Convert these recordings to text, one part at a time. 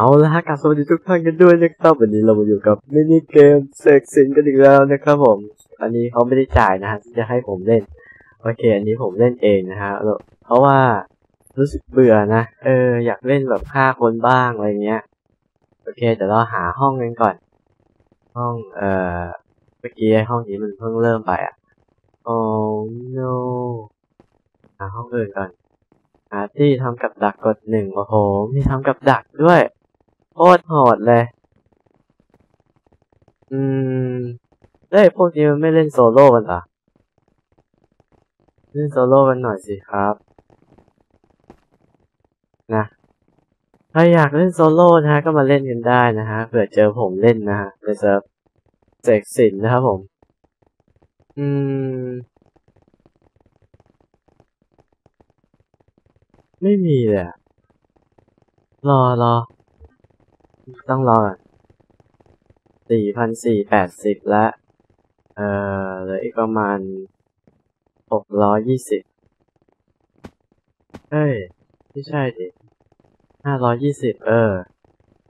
เอาละฮะกลับสวัสดีทุกท่านกันด้วยนะครับวันนี้เรามาอยู่กับมินิเกมเสกสินกันอีกแล้วนะครับผม อันนี้เขาไม่ได้จ่ายนะฮะที่จะให้ผมเล่น โอเค อันนี้ผมเล่นเองนะฮะแล้วเพราะว่ารู้สึกเบื่อนะเอออยากเล่นแบบฆ่าคนบ้างอะไรเงี้ยโอเคเดี๋ยวเราหาห้องกันก่อน ห้องเอ่อเมื่อกี้ห้องนี้มันเพิ่งเริ่มไปอะโอ้ no หาห้องอื่นก่อนหาที่ทำกับดักกดหนึ่งโอ้โหมีทำกับดักด้วย โคตรโหดเลย อืมได้ยพวกนี้มันไม่เล่นโซโล่กันเหรอ เล่นโซโล่กันหน่อยสิครับ นะถ้าอยากเล่นโซโล่นะฮะก็มาเล่นกันได้นะฮะเผื่อเจอผมเล่นนะฮะในเซิร์ฟเสกสินนะครับผม อืม ไม่มีเลยรอรอ ต้องรอสี่พันสี่แปดสิบละ เอ่อเหลืออีกประมาณหกร้อยยี่สิบเฮ้ย ไม่ใช่ดิห้าร้อยยี่สิบเออ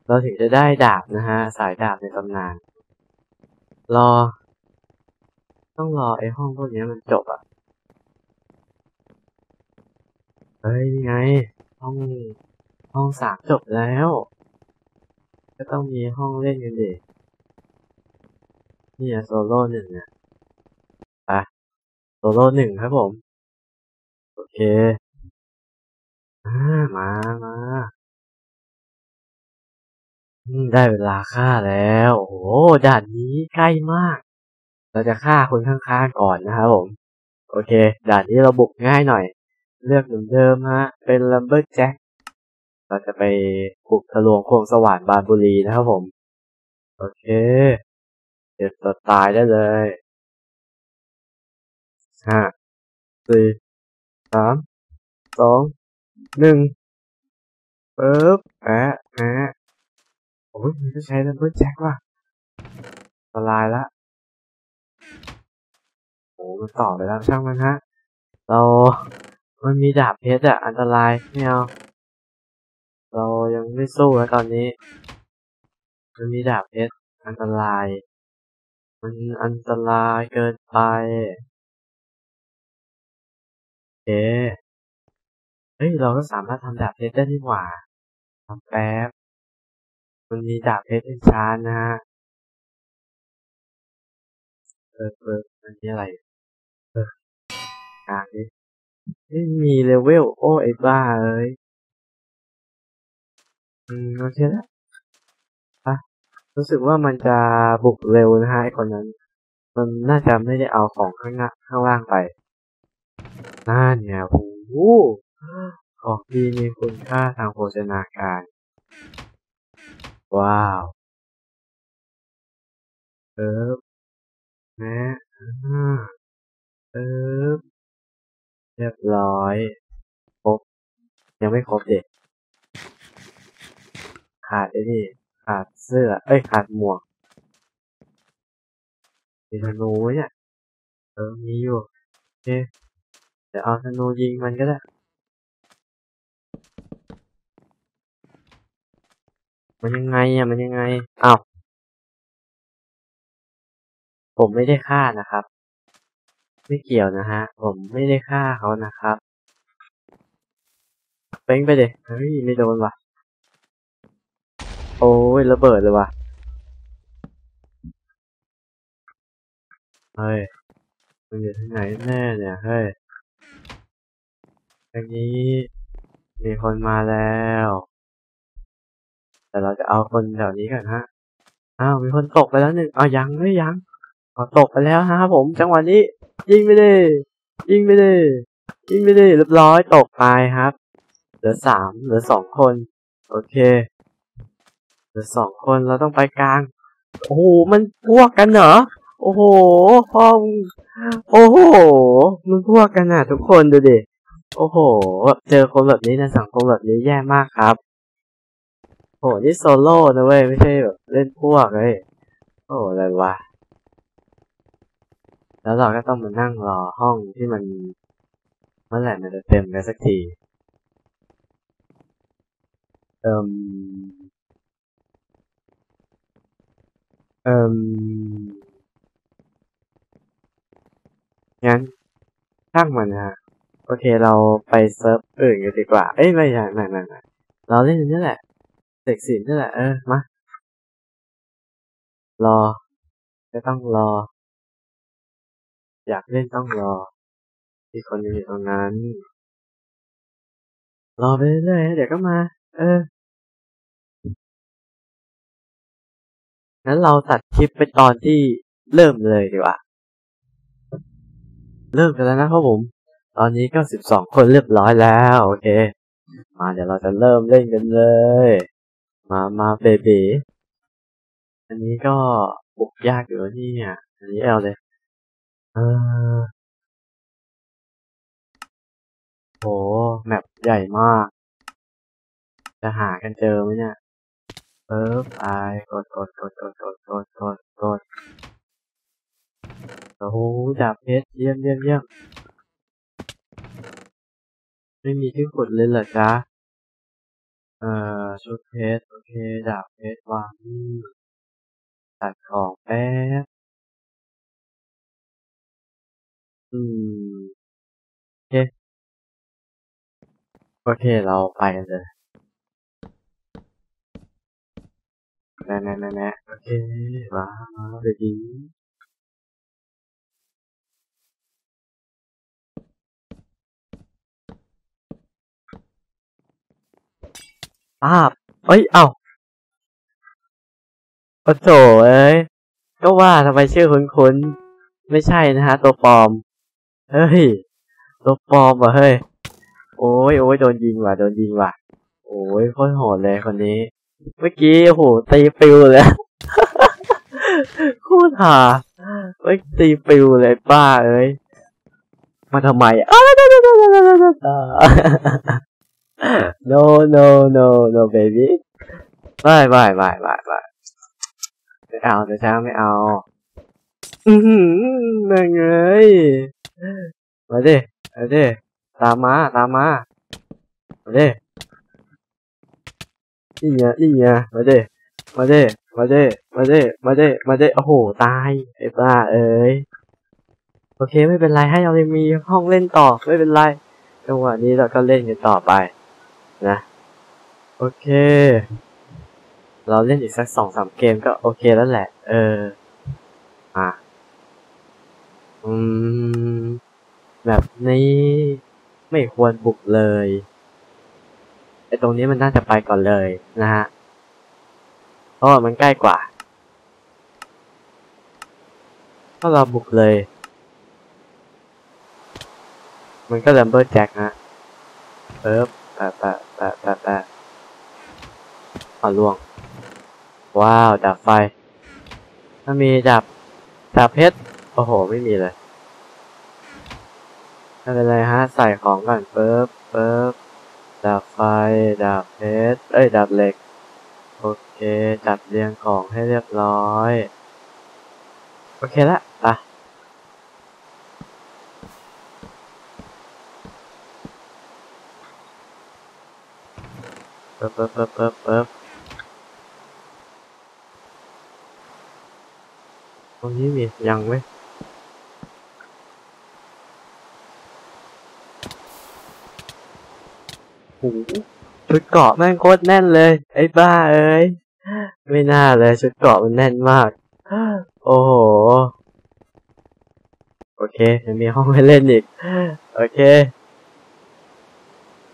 เราถึงจะได้ดาบนะฮะ สายดาบในตำนาน รอ ต้องรอไอ้ห้องพวกนี้มันจบอะ เฮ้ย นี่ไง ห้อง ห้องสามจบแล้ว ก็ต้องมีห้องเล่นกันดินี่อะโซโล่หนึ่งอะไปโซโล่หนึ่งครับผม โอเคอามามาได้เวลาฆ่าแล้ว โอ้โหด่านนี้ใกล้มาก เราจะฆ่าคนข้างๆก่อนนะครับผม โอเค ด่านนี้เราบุกง่ายหน่อย เลือกเหมือนเดิมฮะ เป็นลัมเบอร์แจ็ค เราจะไปบุกทะลวงโคงสว่านบานบุรีนะครับผม โอเคเดี๋ยวตัวตายได้เลยห้าสี่สามสองหนึ่งปึ๊บแอะแอะโอ้ยมันก็ใช้ลัมเบอร์แจ็คว่ะอันตรายละโอ้มันต่อไปแล้วช่างมันฮะ เรา มันมีดาบเพชรอะอันตรายไม่เอา เรายังไม่สู้แล้วตอนนี้ มันมีดาบเพชรอันตราย มันอันตรายเกินไปโอเคเฮ้ย เราก็สามารถทำดาบเพชรได้นี่หว่าทำแป๊บ มันมีดาบเพชรเป็นชานนะฮะเออเออมันมีอะไร เอออ่านดิไม่มีเลเวล โอ้ไอ้บ้าเอ้ย อืมโอเคแล้วอะรู้สึกว่ามันจะบุกเร็วนะฮะไอคนนั้น มันน่าจะไม่ได้เอาของข้างหน้าข้างล่างไปน่าเนี่ยโอ้โหของดีมีคุณค่าทางโภชนาการ ว้าวเออนะอ่เออเรียบร้อย ครบ ยังไม่ครบเด็ก ขาดไอ้นี่ขาดเสื้อ เอ้ย ขาดหมวกมีธนูเนี่ย เออ มีอยู่โอเคเดี๋ยวเอาธนูยิงมันก็ได้ มันยังไงอะ มันยังไงอ้าวผมไม่ได้ฆ่านะครับ ไม่เกี่ยวนะฮะ ผมไม่ได้ฆ่าเขานะครับ เป้งไปเด็กเฮ้ยไม่โดนว่ะ โอ้ยระเบิดเลยว่ะเฮ้ยมันอยู่ที่ไหนแน่เนี่ยเฮ้ยทางนี้ มีคนมาแล้ว แต่เราจะเอาคนแถวนี้ก่อนฮะอ้าวมีคนตกไปแล้วหนึ่งอ้าวยังไม่ยังอ๋อตกไปแล้วฮะผม จังหวะนี้ ยิงไปเลยยิงไปเลยยิงไปเลยเรียบร้อยตกไปครับ เหลือสามเหลือสองคน โอเค ลือสองคนเราต้องไปกลาง โอ้โห มันพวกกันเหรอ โอ้โหพ่องโอ้โห มันพวกกันอะ ทุกคนดูดิ โอ้โห เจอคนแบบนี้ในสังคมแบบนี้แย่มากครับ โห นี่โซโล่นะเว้ย ไม่ใช่แบบเล่นพวกเลย โอ้อะไรวะ แล้วเราก็ต้องมานั่งรอห้องที่มันเมื่อไหร่มันจะเต็มกันสักที เอ่ม เอ่มงั้นช่างมันนะโอเคเราไปเซิร์ฟอื่นกันดีกว่า เอ้ยไม่ใช่ไม่ไม่ไม่เราเล่นนี่แหละเด็กสินนี่แหละเออมารอไม่ต้องรอ อยากเล่นต้องรอที่คนอยู่ตรงนั้น รอไปเรื่อยเดี๋ยวก็มา เออ งั้นเราตัดคลิปไปตอนที่เริ่มเลยดีกว่า เริ่มกันแล้วนะครับผม ตอนนี้ก็สิบสองคนเรียบร้อยแล้ว โอเค มาเดี๋ยวเราจะเริ่มเล่นกันเลย มามาเบบีอันนี้ก็บุกยากอยู่นี่เนี่ย อันนี้เอาเลย เออโห แมปใหญ่มาก จะหากันเจอไหมเนี่ย เอิบไอกดกดกดกดกดกดกดกดโอ้โหดาบเพชรเยี่ยมเยี่ยมเยี่ยมไม่มีที่ขุดเลยเหรอจ๊ะเอ่อชุดเพชรโอเคดาบเพชรวางนี่ตัดของแป๊บอืมโอเคโอเคเราไปกันเลย แน่แน่แน่แน่โอเคมามาเดี๋ยวดีป้าบเอ้ย เอ้าโอ้โถเอ้ย ก็ว่าทำไมชื่อคุ้นๆ ไม่ใช่นะฮะ ตัวปลอม เฮ้ย ตัวปลอมว่ะเฮ้ย โอ้ยโอ้ยโดนยิงว่ะ โดนยิงว่ะ โอ้ยโคตรโหดเลยคนนี้ เมื่อกี้โหตีปิวเลยโคตรห่าเฮ้ยตีปิวเลยป้าเอ้ยมาทำไมอ้าว no no no no baby ไม่ไม่ไม่ไม่ไม่ไม่เอาแต่ช้างไม่เอาอือหือนั่นไงมาดิมาดิตามมาตามมามาดิ นี่ไงนี่ไงมาดิมาดิมาดิมาดิมาดิมาดิโอ้โหตายไอ้บ้าเอ้ยโอเคไม่เป็นไรให้เรายังมีห้องเล่นต่อไม่เป็นไรจังหวะนี้เราก็เล่นกันต่อไป นะ โอเค เราเล่นอีกสักสองสามเกมก็โอเคแล้วแหละ เอออะอืมแบบนี้ไม่ควรบุกเลย ไอตรงนี้มันน่าจะไปก่อนเลยนะฮะ เพราะว่ามันใกล้กว่าถ้าเราบุกเลย มันก็แลมเบอร์แจ็คนะเอิบแปะแปะแปะแปะแปะเอาล่วง ว้าวดาบไฟถ้ามีดาบดาบเพชร โอ้โห ไม่มีเลยไม่เป็นไรฮะ ใส่ของก่อนเปิ๊บเปิ๊บ ดาบไฟ ดาบเพชร เอ้ย ดาบเหล็ก โอเค จัดเรียงของให้เรียบร้อย โอเคละไปเปิ๊บเปิ๊บเปิ๊บเปิ๊บเปิ๊บตรงนี้มียังไหมโอ้โหชุดเกาะแม่งโคตรแน่นเลย ไอ้บ้าเอ้ย ไม่น่าเลยชุดเกาะมันแน่นมาก โอ้โห โอเคยังมีห้องให้เล่นอีก โอเค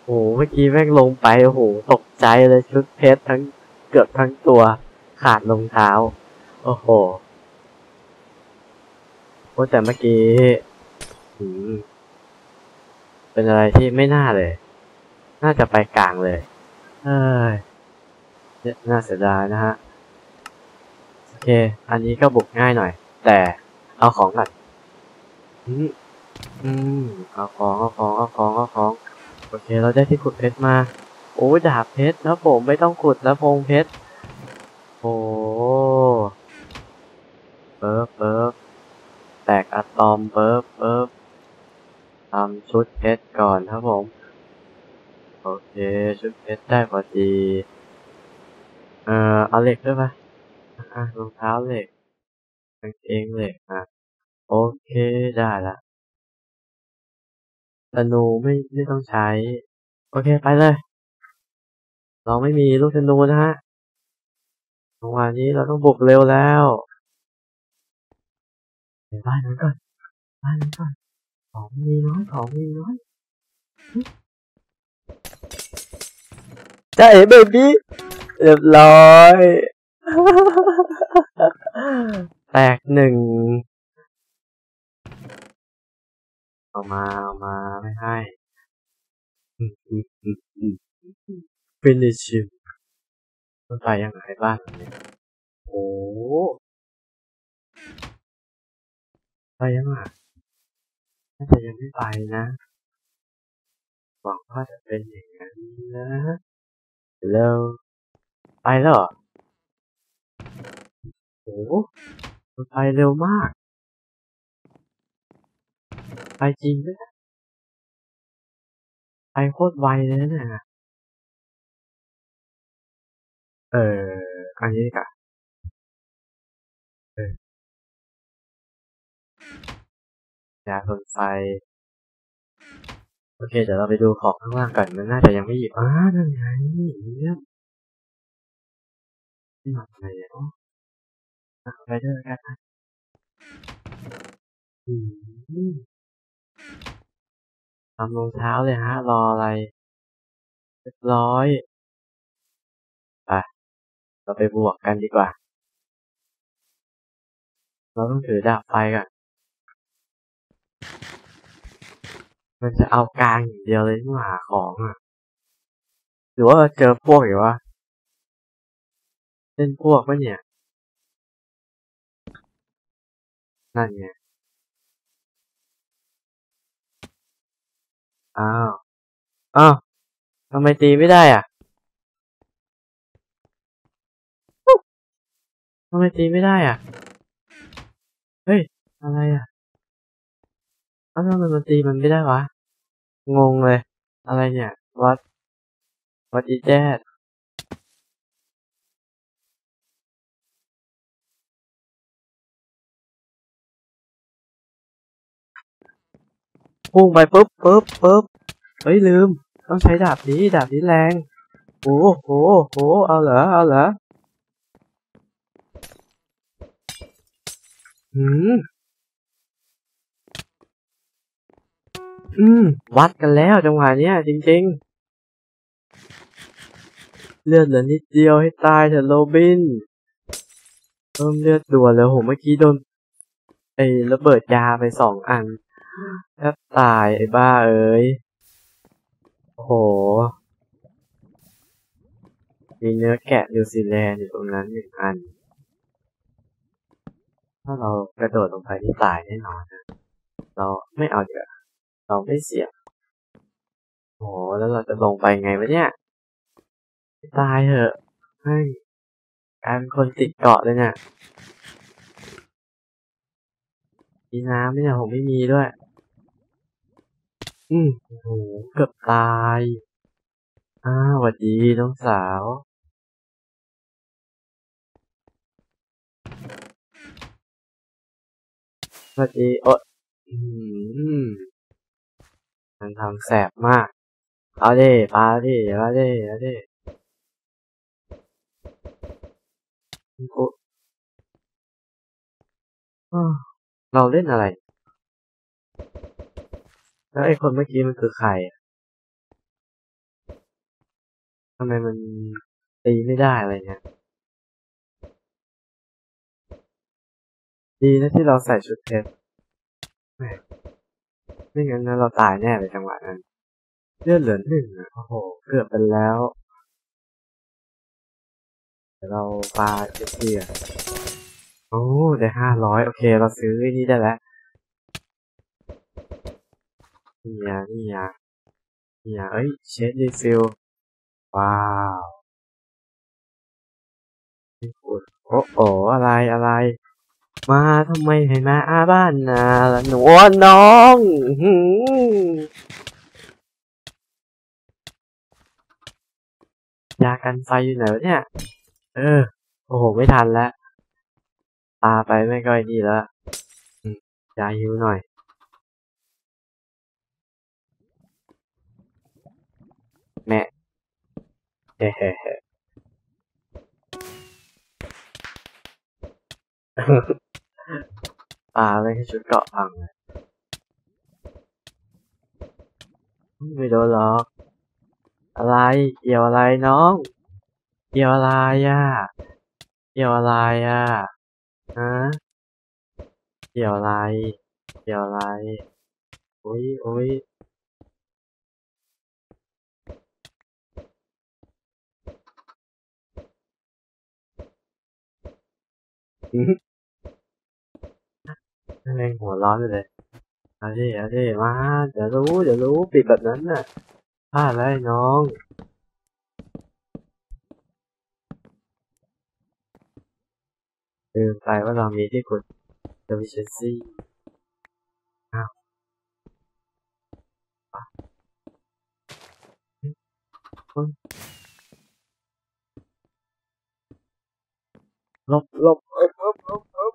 โอ้โหเมื่อกี้แม่งลงไป โอ้โห ตกใจเลยชุดเพชรทั้งเกือบทั้งตัว ขาดรองเท้า โอ้โหโอ้แต่เมื่อกี้เป็นอะไรที่ไม่น่าเลย น่าจะไปกลางเลยเอ้ยเนี่ยน่าเสียดายนะฮะ โอเค อันนี้ก็บุกง่ายหน่อย แต่เอาของก่อนอืมอืมเอาของ เอาของ เอาของ เอาของ โอเค เราได้ที่ขุดเพชรมา โอ้ดาบเพชรแล้วผมไม่ต้องขุดแล้วพงเพชร โอ้เปิบเปิบแตกอะตอมเปิบเปิบทำชุดเพชรก่อนครับผม โอเค ชุดเพชรได้พอดี เอ่อเอาเหล็กด้วยปะอะรองเท้าเหล็กกางเกงเหล็กอะโอเคได้ละธนูไม่ไม่ต้องใช้ โอเคไปเลย เราไม่มีลูกธนูนะฮะจังหวะนี้เราต้องบุกเร็วแล้วไปบ้านนั้นก่อนบ้านนั้นก่อนของมีน้อยของมีน้อย จ้าเอ๋เบบี้เรียบร้อย แตกหนึ่งเอามาเอามาไม่ให้ finish him มันไปยังไงบ้างเนี่ยโอ้ไปยังอะน่าจะยังไม่ไปนะ หวังว่าจะเป็นอย่างนั้นนะ แล้ว ไปแล้วโอ้มันไปเร็วมาก ไปจริงด้วยนะไปโคตรไวเลยนะเอออันนี้กะเออยาทนไฟ อเคเดี๋ยวเราไปดูของข้างล่างกันมันน่าจะยังไม่หยิบอ้านั่นไงเยี่ยมนี่หนักไหนเนาะอะไปด้วยกันนะทำรองเท้าเลยฮะ รออะไรเรียบร้อยไปเราไปบวกกันดีกว่า เราต้องถือดาบไฟก่อน มันจะเอากลางอย่างเดียวเลยที่หาของอะ หรือว่าเจอพวกหรือวะเล่นพวกปะเนี่ย นั่นไง อ้าว อ้าวทำไมตีไม่ได้อะทำไมตีไม่ได้อะ เฮ้ย อะไรอะอ้าวทำไมมันตีมันไม่ได้วะ งงเลย อะไรเนี่ย วัดวัดอีแจ๊ดพุ่งไปปุ๊บปุ๊บปุ๊บเฮ้ยลืม ต้องใช้ดาบนี้ดาบนี้แรงโอ้โหโหเอาเหรอเอาเหรออืม อืม วัดกันแล้วจังหวะเนี้ยจริงๆ เลือดเหลือนิดเดียวให้ตายเถอะโรบินเพิ่มเลือดด่วนเลยโหเมื่อกี้โดนไอ้ระเบิดยาไปสองอันแทบตายไอ้บ้าเอ้ยโห มีเนื้อแกะนิวซีแลนด์อยู่ตรงนั้นหนึ่งอัน ถ้าเรากระโดดลงไปที่ตายแน่นอนนะ เราไม่เอาเดี๋ยว เราไม่เสีย โอ้โหแล้วเราจะลงไปไงวะเนี่ย ตายเถอะให้กลายเป็นคนติดเกาะเลยเนี่ยมีน้ำไหมเนี่ยผมไม่มีด้วย อืมโอ้โหเกือบตาย อ้าวสวัสดีน้องสาว สวัสดีโอ๊ยอืม มันทำแสบมากเอาดิปาดิเอาดิเอาดิเราเล่นอะไร แล้วไอ้คนเมื่อกี้มันคือใครอะทำไมมันตีไม่ได้อะไรเนี่ย ดีนะที่เราใส่ชุดเพชรแม่ ไม่งั้นนะเราตายแน่เลยจังหวะนั้นเลือดเหลือหนึ่งอะโอ้โห เกือบเป็นแล้วเดี๋ยวเราปาเจ็ดเกียโอ้ได้ห้าร้อยโอเค เราซื้อนี่ได้แล้วนี่ยนี่ยนี่ยเอ้ย เชดรีฟิล ว้าวโอ้โออะไรอะไร มาทำไมให้มาอาบ้านนาล่ะหนูน้องอยากันไฟอยู่ไหนวะเนี่ย เออ โอ้โห ไม่ทันแล้ว ตาไปไม่ก็ไอ้นี่แล้วอยาหิวหน่อย แม่เฮ้เฮ้เฮ้ ปลาไม่ใช่ชุดเกาะพังเลยไม่โดนหรอก อะไร เกี่ยวอะไรน้อง เกี่ยวอะไรอะ เกี่ยวอะไรอะ ฮะ เกี่ยวอะไร เกี่ยวอะไร อุ้ยอุ้ยแม่ นั่นเองหัวร้อนไปเลยเอาดิเอาดิมา เดี๋ยวรู้ เดี๋ยวรู้ ปิดแบบนั้นน่ะพลาดแล้วน้องลืมไปว่าเรามีที่กด efficiency อ้าวลบลบเอบเอบเอบเอบ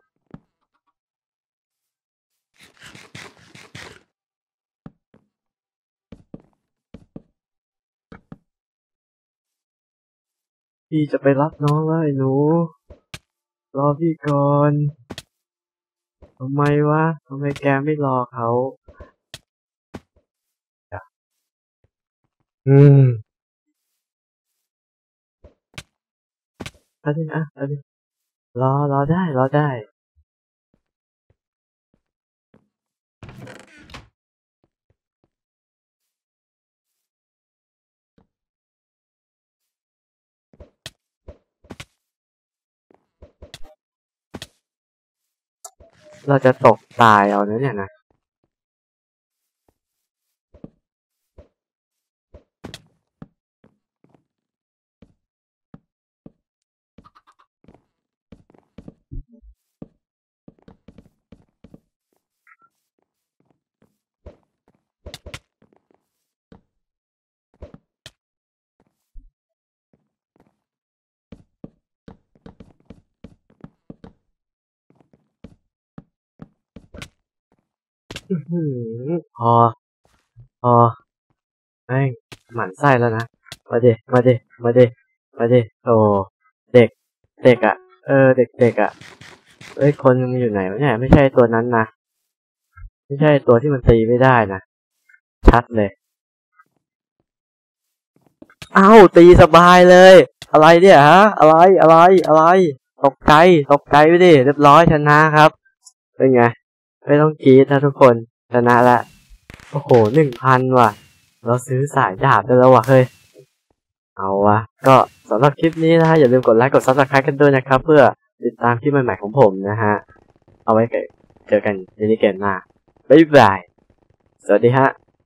พี่จะไปรับน้องแล้วไอ้หนู รอพี่ก่อนทำไมวะทำไมแกไม่รอเขาอะอืมเอาดิอะเอาดิรอรอได้รอได้ เราจะตกตายเอานะเนี่ยนะ พอ พอแม่งหมันไส้แล้วนะ มาเดมาเดมาเดมาเดโอ้เด็ก เด็กอะ่ะ เออ เด็กเด็กอะ่ะเอ้ย คนมันอยู่ไหนวะเนี่ย ไม่ใช่ตัวนั้นนะ ไม่ใช่ตัวที่มันตีไม่ได้นะ ชัดเลยเอ้าตีสบายเลย อะไรเนี่ยฮะ อะไร อะไร อะไร ตกใจ ตกใจไปดิ เรียบร้อยชนะครับ เป็นไง ไม่ต้องกรีดนะทุกคนชนะละ โอ้โหหนึ่งพันว่ะ เราซื้อสายดาบได้แล้วว่ะเฮ้ย เอาวะ ก็สำหรับคลิปนี้นะฮะ อย่าลืมกดไลค์ กดซับสไครต์กันด้วยนะครับ เพื่อติดตามคลิปใหม่ๆของผมนะฮะ เอาไว้เจอกันในนี้เกมหน้า บ๊ายบาย สวัสดีฮะ